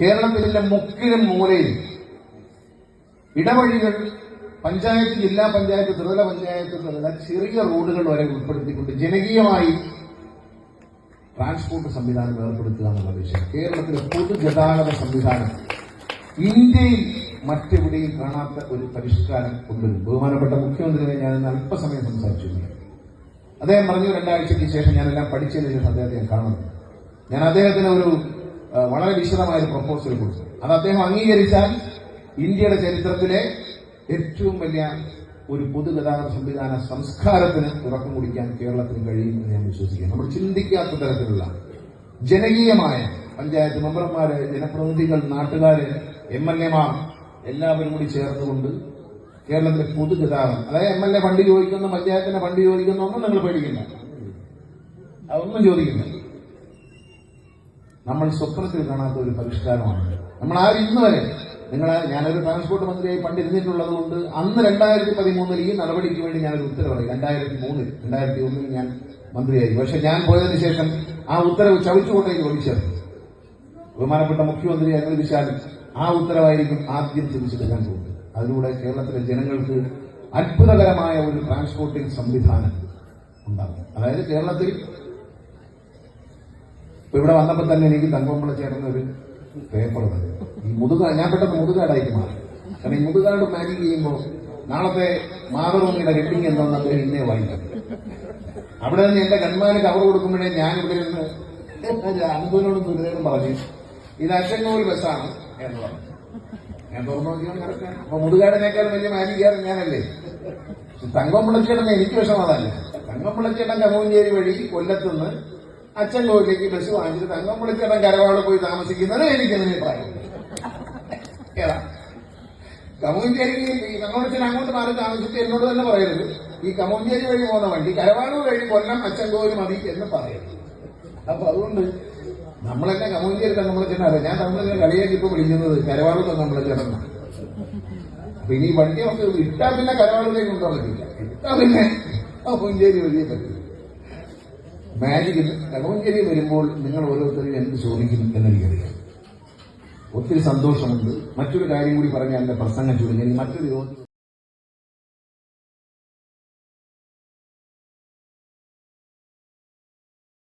കേരളത്തിലെ മുക്കിലും മൂലയിൽ ഇടവഴികൾ പഞ്ചായത്ത് ജില്ലാ പഞ്ചായത്ത് ത്രിതല പഞ്ചായത്ത് ത്രിതല ചെറിയ റോഡുകൾ വരെ ഉൾപ്പെടുത്തിക്കൊണ്ട് ജനകീയമായി ട്രാൻസ്പോർട്ട് സംവിധാനം ഏർപ്പെടുത്തുക എന്നുള്ള വിഷയം. കേരളത്തിലെ പൊതുഗതാഗത സംവിധാനം. ഇന്ത്യയിൽ മറ്റെവിടെയും കാണാത്ത ഒരു പരിഷ്കാരം കൊണ്ടുവരും ബഹുമാനപ്പെട്ട മുഖ്യമന്ത്രിയെ ഞാൻ ഇന്ന് അല്പസമയം സംസാരിച്ചു. അദ്ദേഹം പറഞ്ഞു രണ്ടാഴ്ചയ്ക്ക് ശേഷം ഞാനെല്ലാം പഠിച്ചതിന് ശേഷം അദ്ദേഹത്തെ ഞാൻ കാണുന്നു ഞാൻ അദ്ദേഹത്തിന് ഒരു വളരെ വിശദമായ ഒരു പ്രപ്പോസൽ കൊടുത്തു. അത് അദ്ദേഹം അംഗീകരിച്ചാൽ ഇന്ത്യയുടെ ചരിത്രത്തിലെ ഏറ്റവും വലിയ ഒരു പൊതുഗതാഗത സംവിധാന സംസ്കാരത്തിന് തുറക്കം കുടിക്കാൻ കേരളത്തിന് കഴിയുമെന്ന് ഞാൻ വിശ്വസിക്കുന്നു. നമ്മൾ ചിന്തിക്കാത്ത തരത്തിലുള്ള ജനകീയമായ പഞ്ചായത്ത് മെമ്പർമാര് ജനപ്രതിനിധികൾ നാട്ടുകാര് എം എൽ എമാർ എല്ലാവരും കൂടി ചേർന്നുകൊണ്ട് കേരളത്തിലെ പൊതുഗതാഗതം അതായത് എം എൽ എ ഫണ്ട് ചോദിക്കുന്ന പഞ്ചായത്തിന്റെ ഫണ്ട് ചോദിക്കുന്ന ഒന്നും നിങ്ങൾ പേടിക്കില്ല അതൊന്നും ചോദിക്കില്ല നമ്മൾ സ്വപ്നത്തിൽ കാണാത്ത ഒരു പരിഷ്കാരമാണ്. നമ്മൾ ആരും ഇന്ന് വരെ? നിങ്ങൾ ഞാനൊരു ട്രാൻസ്പോർട്ട് മന്ത്രിയായി പണ്ടിരുന്നിട്ടുള്ളത് കൊണ്ട് അന്ന് രണ്ടായിരത്തി പതിമൂന്നിൽ ഈ നടപടിക്ക് വേണ്ടി ഞാനൊരു ഉത്തരവായി രണ്ടായിരത്തി മൂന്നിൽ രണ്ടായിരത്തി ഒന്നിൽ ഞാൻ മന്ത്രിയായി പക്ഷെ ഞാൻ പോയതിനു ശേഷം ആ ഉത്തരവ് ചവിച്ചുകൊണ്ടേക്ക് ചോദിച്ചത്. ബഹുമാനപ്പെട്ട മുഖ്യമന്ത്രി അനുവദിച്ചാൽ ആ ഉത്തരവായിരിക്കും ആദ്യം തിരിച്ചെടുക്കാൻ പോകുന്നത്. അതിലൂടെ കേരളത്തിലെ ജനങ്ങൾക്ക് അത്ഭുതകരമായ ഒരു ട്രാൻസ്പോർട്ടിംഗ് സംവിധാനം ഉണ്ടാകും. അതായത് കേരളത്തിൽ ഇപ്പൊ ഇവിടെ വന്നപ്പോൾ തന്നെ എനിക്ക് തങ്കമ്പള ചേർന്ന ഒരു പേപ്പർ തന്നു ഈ മുതുക ഞാൻ പെട്ടെന്ന് മുതുകാടായിട്ട് മാറി. കാരണം ഈ മുതുകാട് മാജിക് ചെയ്യുമ്പോൾ നാളത്തെ മാതൃഭൂമിയുടെ ഹെഡിങ് എന്താണെന്ന് അദ്ദേഹം ഇന്നേ വായിക്കും അവിടെ നിന്ന് എന്റെ കൺമാന് കവർ കൊടുക്കുമ്പോഴേ ഞാൻ ഇവിടെ നിന്ന് അനുഭവനോടും ദുരിതം പറഞ്ഞു ഇത് അച്ചന്നൂർ ബസ്സാണ് എന്ന് പറഞ്ഞു. ഞാൻ തുറന്നു നോക്കിയാണ് കറക്റ്റാണ് അപ്പൊ മുതുകാടിനേക്കാൾ വലിയ മാജിക്കാരൻ ഞാനല്ലേ? തങ്കം പിള്ളച്ചേട്ടൻ എനിക്ക് വിഷമതല്ല തങ്കം പിള്ളച്ചേട്ടൻ കമൂഞ്ചേരി വഴി കൊല്ലത്തുനിന്ന് അച്ചൻകോവിലേക്ക് ബസ് വാങ്ങിച്ചിട്ട് തങ്കമ്പിളച്ചേട്ടൻ കരവാട് പോയി താമസിക്കുന്നത് എനിക്ക് അതിന് അഭിപ്രായം ഏതാ കമൂഞ്ചേരി ഈ അങ്ങോട്ട് മാറി താമസിച്ചിട്ട് എന്നോട് തന്നെ പറയരുത്. ഈ കമൂഞ്ചേരി വഴി പോകുന്ന വണ്ടി കരവാട് വഴി കൊല്ലം അച്ഛൻ കോവിൽ മതി എന്ന് പറയരുത്. അപ്പൊ അതുകൊണ്ട് നമ്മളെന്നെ കമൂഞ്ചേരി തങ്കമ്പിളച്ചേട്ടൻ അറിയാം ഞാൻ തമ്മിൽ കളിയാക്കി ഇപ്പൊ വിളിക്കുന്നത് കരവാട് തങ്കമ്പിളച്ചേട്ടൻ എന്നാണ് അപ്പൊ ഇനി വണ്ടി നമുക്ക് ഇട്ടാ പിന്നെ കരവാളിലേക്ക് കൊണ്ടുപോകാൻ പറ്റില്ല ഇട്ടാ പിന്നെ കമൂഞ്ചേരി വഴിയേ പറ്റില്ല മാജിക് കടവഞ്ചേരി വരുമ്പോൾ നിങ്ങൾ ഓരോരുത്തരും എന്ത് ചോദിക്കും എന്നെനിക്കറിയാം ഒത്തിരി സന്തോഷമുണ്ട്. മറ്റൊരു കാര്യം കൂടി പറഞ്ഞാൽ എന്റെ പ്രസംഗം ചുരുങ്ങി. മറ്റൊരു